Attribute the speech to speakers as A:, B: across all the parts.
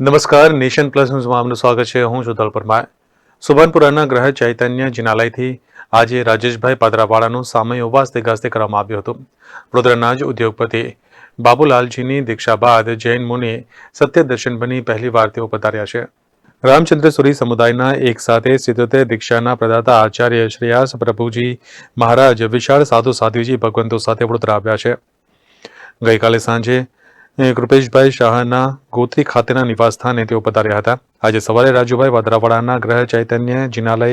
A: નમસ્કાર, nation plus ન્યૂઝમાં આપનું સ્વાગત છે. હું છું દલ પરમાર સુભાનપુરાના ગ્રહ ચૈતન્ય જિનાલયથી આજે રાજેશભાઈ પાદરાવાળાનું સામય વાસ્તે ગાસ્તે કરવામાં આવ્યું હતું. વડોદરાના જ ઉદ્યોગપતિ બાબુલાલજીની દીક્ષા બાદ જૈન મુનિ સત્ય દર્શન બની પહેલી વાર તેઓ પધાર્યા છે. રામચંદ્રસુરી સમુદાયના એક સાથે સિત્તોતેર દીક્ષાના પ્રદાતા આચાર્ય શ્રેયાસ પ્રભુજી મહારાજ વિશાળ સાધુ સાધ્વીજી ભગવંતો સાથે વડોદરા આવ્યા છે. ગઈકાલે સાંજે કૃપેશભાઈ શાહના ગોત્રી ખાતેના નિવાસસ્થાને તેઓ પધાર્યા હતા. આજે સવારે રાજુભાઈ વાદરાવાડાના ગ્રહ ચૈતન્ય જિનાલય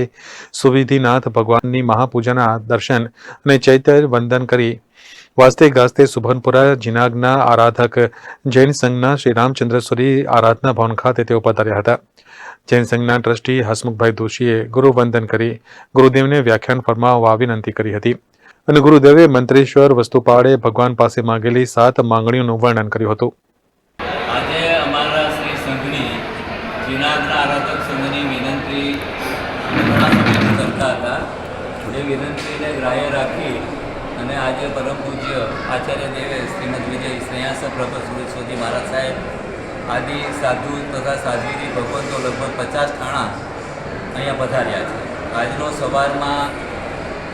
A: સુવિધિનાથ ભગવાનની મહાપૂજાના દર્શન અને ચૈતન્ય વંદન કરી વાસ્તે ગાસ્તે સુભનપુરા જિનાગના આરાધક જૈન સંઘના શ્રી રામચંદ્રસુરી આરાધના ભવન ખાતે તેઓ પધાર્યા હતા. જૈન સંઘના ટ્રસ્ટી હસમુખભાઈ દોશીએ ગુરુવંદન કરી ગુરુદેવને વ્યાખ્યાન ફરમાવવા વિનંતી કરી હતી. અને ગુરુદેવે મંત્રેશ્વર વસ્તુપાળે ભગવાન પાસે માંગેલી સાત માંગણીઓનું વર્ણન કર્યું હતું.
B: આજે અમારા શ્રી સંઘની જીનાદના આરાધક સંઘની વિનંતી કરતા હતા. એ વિનંતીને ગ્રાહ્ય રાખી અને આજે પરમ આચાર્ય દેવે શ્રીમદ વિજય શ્રેયાસ પ્રભુ સુરેશ્વરજી મહારાજ સાહેબ, આદિ, સાધુ તથા સાધ્વીજી ભગવંતો લગભગ પચાસ ઠાણા અહીંયા પધાર્યા છે. આજનો સવારમાં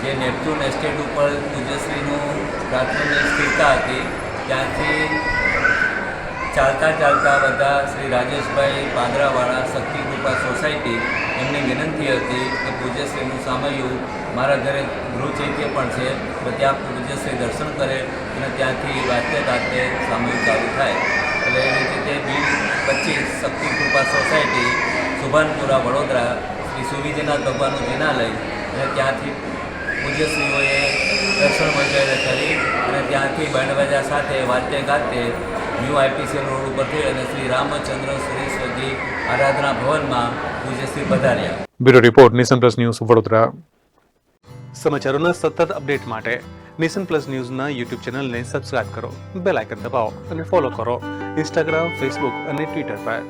B: જે નેપચ્યુન એસ્ટેટ ઉપર તેજસ્વીનું પ્રાથમિક સ્થિરતા હતી, ત્યાંથી ચાલતા ચાલતા બધા શ્રી રાજેશભાઈ પાંદરાવાળા શક્તિ કૃપા સોસાયટી એમની વિનંતી હતી કે પૂજ્યશ્રીનું સામયું મારા ઘરે ગૃહ ચૈત્ય પણ છે, તો ત્યાં પૂજ્યશ્રી દર્શન કરે અને ત્યાંથી વાતે વાતે સામયું ચાલુ થાય. એટલે એવી રીતે બી પચીસ શક્તિ કૃપા સોસાયટી, સુભાનપુરા વડોદરા, શ્રી સુવિધિનાથ ભગવાનનું જિનાલય અને ત્યાંથી પૂજ્યશ્રીઓએ દર્શન વગેરે કરી અને ત્યાંથી બેન્ડવાજા સાથે વાતે ગાતે ન્યૂ આઈપીસી રોડ ઉપરથી અને શ્રી રામચંદ્ર સુરેશ્વરજી આરાધના ભવનમાં પૂજ્યશ્રી પધાર્યા.
A: Bureau report Nishan plus news Vadodara. સમાચારોના સતત અપડેટ માટે નિશન પ્લસ ન્યૂઝના યુટ્યુબ ચેનલને સબસ્ક્રાઇબ કરો બેલ આઇકન દબાવો અને ફોલો કરો. ઇન્સ્ટાગ્રામ ફેસબુક અને ટ્વિટર પર.